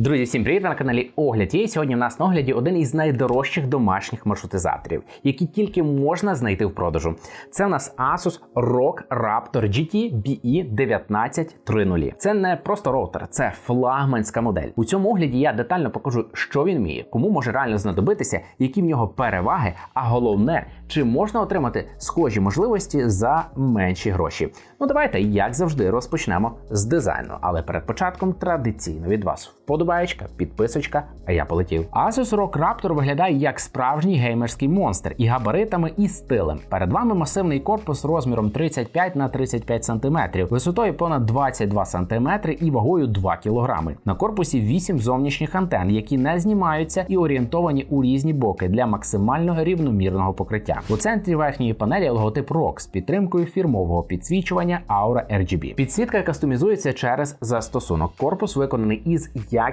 Друзі, всім привіт! На каналі Огляд. І сьогодні в нас на огляді один із найдорожчих домашніх маршрутизаторів, які тільки можна знайти в продажу. Це у нас Asus ROG Raptor GT BE 1930. Це не просто роутер, це флагманська модель. У цьому огляді я детально покажу, що він вміє, кому може реально знадобитися, які в нього переваги, а головне, чи можна отримати схожі можливості за менші гроші. Ну давайте, як завжди, розпочнемо з дизайну. Але перед початком традиційно від вас вподобаєчка, підписочка, а я полетів. Asus ROG Raptor виглядає як справжній геймерський монстр і габаритами, і стилем. Перед вами масивний корпус розміром 35 на 35 см, висотою понад 22 см і вагою 2 кг. На корпусі 8 зовнішніх антен, які не знімаються і орієнтовані у різні боки для максимального рівномірного покриття. У центрі верхньої панелі логотип ROG з підтримкою фірмового підсвічування Aura RGB. Підсвітка кастомізується через застосунок. Корпус виконаний із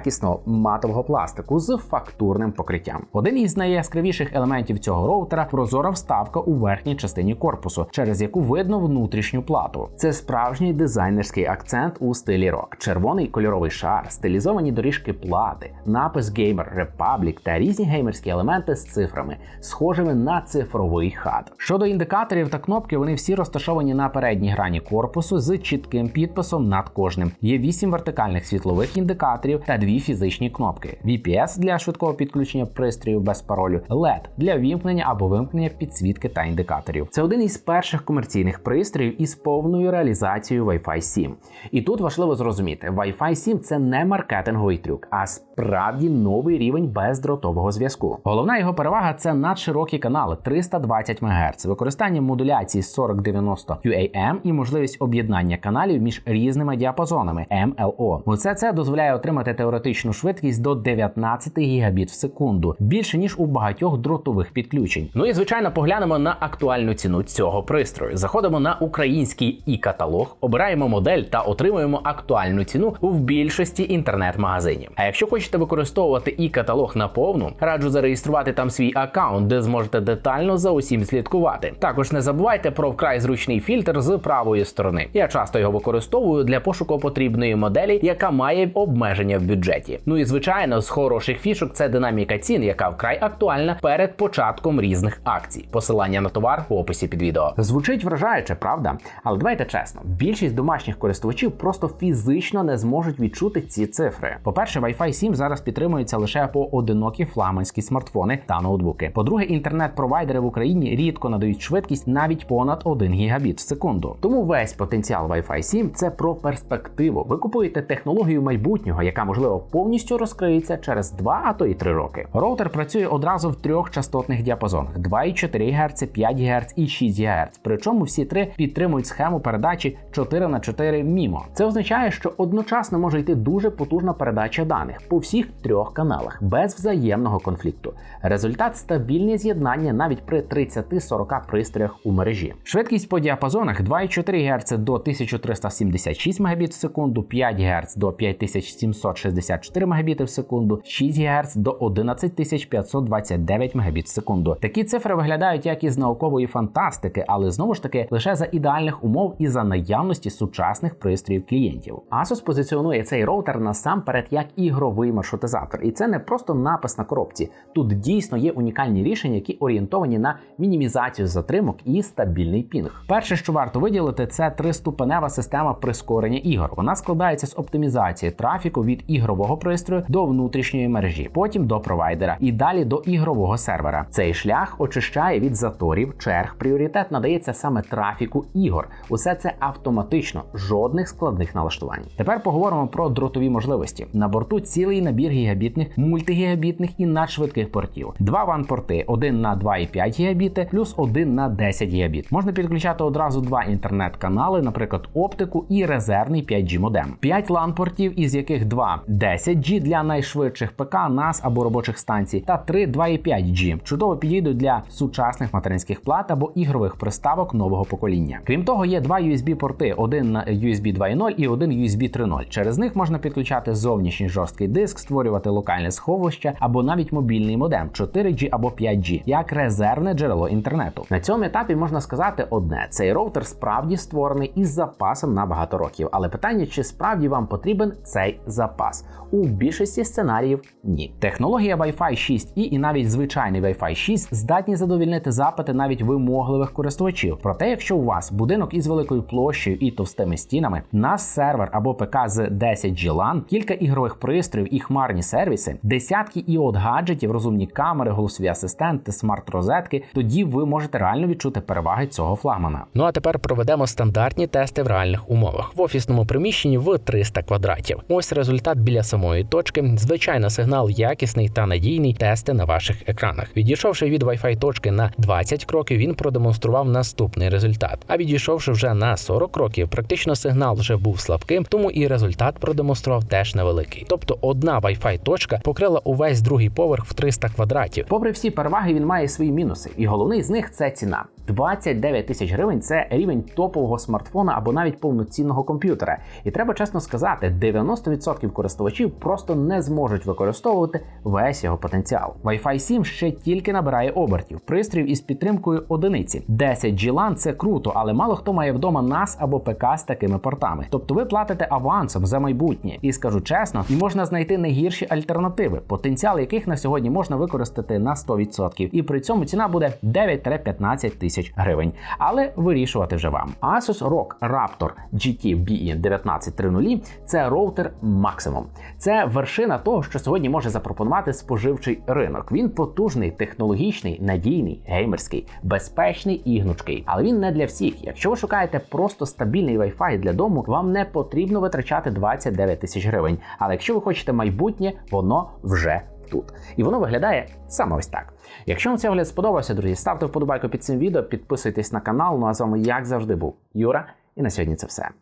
якісного матового пластику з фактурним покриттям. Один із найяскравіших елементів цього роутера прозора вставка у верхній частині корпусу, через яку видно внутрішню плату. Це справжній дизайнерський акцент у стилі рок. Червоний кольоровий шар, стилізовані доріжки плати, напис Gamer Republic та різні геймерські елементи з цифрами, схожими на цифровий хат. Щодо індикаторів та кнопки, вони всі розташовані на передній грані корпусу з чітким підписом над кожним. Є 8 вертикальних світлових індикаторів та дві фізичні кнопки: VPS для швидкого підключення пристрою без паролю, LED для вімкнення або вимкнення підсвітки та індикаторів. Це один із перших комерційних пристроїв із повною реалізацією Wi-Fi 7. І тут важливо зрозуміти, Wi-Fi 7 це не маркетинговий трюк, а справді новий рівень бездротового зв'язку. Головна його перевага це надширокі канали 320 МГц, використання модуляції 4090 QAM і можливість об'єднання каналів між різними діапазонами MLO. Усе це дозволяє отримати теоретичну швидкість до 19 гігабіт в секунду, більше ніж у багатьох дротових підключень. Ну і звичайно, поглянемо на актуальну ціну цього пристрою. Заходимо на український і каталог, обираємо модель та отримуємо актуальну ціну в більшості інтернет-магазинів. А якщо хочете використовувати і каталог на повну, раджу зареєструвати там свій аккаунт, де зможете детально за усім слідкувати. Також не забувайте про вкрай зручний фільтр з правої сторони. Я часто його використовую для пошуку потрібної моделі, яка має обмеження в бюджеті. Ну і звичайно, з хороших фішок це динаміка цін, яка вкрай актуальна перед початком різних акцій. Посилання на товар в описі під відео. Звучить вражаюче, правда? Але давайте чесно, більшість домашніх користувачів просто фізично не зможуть відчути ці цифри. По-перше, Wi-Fi 7 зараз підтримується лише по одинокі флагманські смартфони та ноутбуки. По-друге, інтернет-провайдери в Україні рідко надають швидкість навіть понад 1 гігабіт в секунду. Тому весь потенціал Wi-Fi 7 це про перспективу. Ви купуєте технологію майбутнього, яка можливо повністю розкриється через 2, а то і 3 роки. Роутер працює одразу в трьох частотних діапазонах: 2,4 Гц, 5 Гц і 6 Гц. Причому всі три підтримують схему передачі 4 на 4 мімо. Це означає, що одночасно може йти дуже потужна передача даних по всіх трьох каналах без взаємного конфлікту. Результат стабільне з'єднання навіть при 30-40 пристроях у мережі. Швидкість по діапазонах 2,4 Гц до 1376 Мбіт в секунду, 5 Гц до 5764 Мбіт в секунду, 6 Гц до 11529 Мбіт в секунду. Такі цифри виглядають як із наукової фантастики, але знову ж таки лише за ідеальних умов і за наявності сучасних пристроїв клієнтів. Asus позиціонує цей роутер насамперед як ігровий маршрутизатор, і це не просто напис на коробці. Тут дійсно є унікальні рішення, які орієнтовані на мінімізацію затримок і стабільний пінг. Перше, що варто виділити, це триступенева система прискорення ігор. Вона складається з оптимізації трафіку від ігрового пристрою до внутрішньої мережі, потім до провайдера і далі до ігрового сервера. Цей шлях очищає від заторів, черг. Пріоритет надається саме трафіку ігор. Усе це автоматично, жодних складних налаштувань. Тепер поговоримо про дротові можливості. На борту цілий набір гігабітних, мультигігабітних і надшвидких портів. Два ван-порти, один на 2,5 гігабіти, плюс один на 10 гігабіт. Можна підключати одразу два інтернет-канали, наприклад, оптику і резервний 5G модем. 5 LAN-портів, із яких два 10G для найшвидших ПК, NAS або робочих станцій, та 3 2,5G. Чудово підійдуть для сучасних материнських плат або ігрових приставок нового покоління. Крім того, є два USB-порти: один на USB 2.0 і один USB 3.0. Через них можна підключати зовнішній жорсткий диск, створювати локальне сховище або навіть мобільний модем 4G або 5G, як резервне джерело інтернету. На цьому етапі можна сказати одне: цей роутер справді створений із запасом на багато років. Але питання, чи справді вам потрібен цей запас? У більшості сценаріїв ні. Технологія Wi-Fi 6 і, і навіть звичайний Wi-Fi 6 здатні задовільнити запити навіть вимогливих користувачів. Проте, якщо у вас будинок із великою площею і товстими стінами, нас сервер або ПК з 10 G кілька ігрових пристроїв і хмарні сервіси, десятки іот гаджетів, розумні камери, голосові асистенти, смарт-розетки, тоді ви можете реально відчути переваги цього флагмана. Ну а тепер проведемо стандартні тести в реальних умовах в офісному приміщенні в 300 квадратів. Ось результат біля самої точки. Звичайно, сигнал якісний та надійний. Тести на ваших екранах. Відійшовши від Wi-Fi точки на 20 кроків, він продемонстрував наступний результат. А відійшовши вже на 40 кроків, практично сигнал вже був слабким, тому і результат продемонстрував теж невеликий. Тобто одна Wi-Fi точка покрила увесь другий поверх в 300 квадратів. Попри всі переваги, він має свої мінуси, і головний з них це ціна. 29 тисяч гривень це рівень топового смартфона або навіть повноцінного комп'ютера. І треба чесно сказати, 90% користувачів просто не зможуть використовувати весь його потенціал. Wi-Fi 7 ще тільки набирає обертів, пристроїв із підтримкою одиниці. 10 G це круто, але мало хто має вдома NAS або ПК з такими портами. Тобто ви платите авансом за майбутнє. І скажу чесно, і можна знайти не гірші альтернативи, потенціал яких на сьогодні можна використати на 100%. І при цьому ціна буде 9-15 тисяч гривень. Але вирішувати вже вам. Asus ROG Raptor GT BE 1930 – це роутер максимум. Це вершина того, що сьогодні може запропонувати споживчий ринок. Він потужний, технологічний, надійний, геймерський, безпечний і гнучкий. Але він не для всіх. Якщо ви шукаєте просто стабільний Wi-Fi для дому, вам не потрібно витрачати 29 тисяч гривень. Але якщо ви хочете майбутнє, воно вже тут. І воно виглядає саме ось так. Якщо вам цей огляд сподобався, друзі, ставте вподобайку під цим відео, підписуйтесь на канал. Ну а з вами, як завжди, був Юра. І на сьогодні це все.